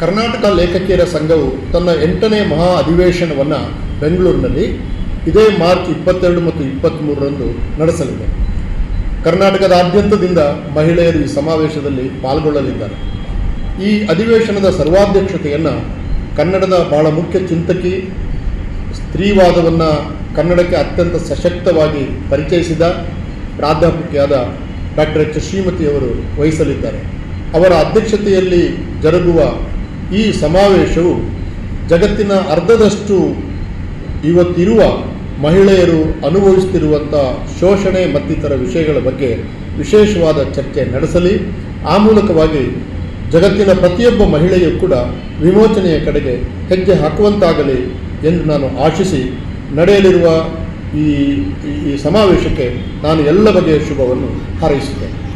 ಕರ್ನಾಟಕ ಲೇಖಕಿಯರ ಸಂಘವು ತನ್ನ ಎಂಟನೇ ಮಹಾ ಅಧಿವೇಶನವನ್ನು ಬೆಂಗಳೂರಿನಲ್ಲಿ ಇದೇ ಮಾರ್ಚ್ ಇಪ್ಪತ್ತೆರಡು ಮತ್ತು ಇಪ್ಪತ್ತ್ಮೂರರಂದು ನಡೆಸಲಿದೆ. ಕರ್ನಾಟಕದಾದ್ಯಂತದಿಂದ ಮಹಿಳೆಯರು ಈ ಸಮಾವೇಶದಲ್ಲಿ ಪಾಲ್ಗೊಳ್ಳಲಿದ್ದಾರೆ. ಈ ಅಧಿವೇಶನದ ಸರ್ವಾಧ್ಯಕ್ಷತೆಯನ್ನು ಕನ್ನಡದ ಬಹಳ ಮುಖ್ಯ ಚಿಂತಕಿ, ಸ್ತ್ರೀವಾದವನ್ನು ಕನ್ನಡಕ್ಕೆ ಅತ್ಯಂತ ಸಶಕ್ತವಾಗಿ ಪರಿಚಯಿಸಿದ ಪ್ರಾಧ್ಯಾಪಕಿಯಾದ ಡಾಕ್ಟರ್ ಎಚ್ ಶ್ರೀಮತಿಯವರು ವಹಿಸಲಿದ್ದಾರೆ. ಅವರ ಅಧ್ಯಕ್ಷತೆಯಲ್ಲಿ ಜರುಗುವ ಈ ಸಮಾವೇಶವು ಜಗತ್ತಿನ ಅರ್ಧದಷ್ಟು ಇವತ್ತಿರುವ ಮಹಿಳೆಯರು ಅನುಭವಿಸುತ್ತಿರುವಂಥ ಶೋಷಣೆ ಮತ್ತಿತರ ವಿಷಯಗಳ ಬಗ್ಗೆ ವಿಶೇಷವಾದ ಚರ್ಚೆ ನಡೆಸಲಿ. ಆ ಮೂಲಕವಾಗಿ ಜಗತ್ತಿನ ಪ್ರತಿಯೊಬ್ಬ ಮಹಿಳೆಯೂ ಕೂಡ ವಿಮೋಚನೆಯ ಕಡೆಗೆ ಹೆಜ್ಜೆ ಹಾಕುವಂತಾಗಲಿ ಎಂದು ನಾನು ಆಶಿಸಿ ನಡೆಯಲಿರುವ ಈ ಈ- ಸಮಾವೇಶಕ್ಕೆ ನಾನು ಎಲ್ಲ ಬಗೆಯ ಶುಭವನ್ನು ಹಾರೈಸುತ್ತೇನೆ.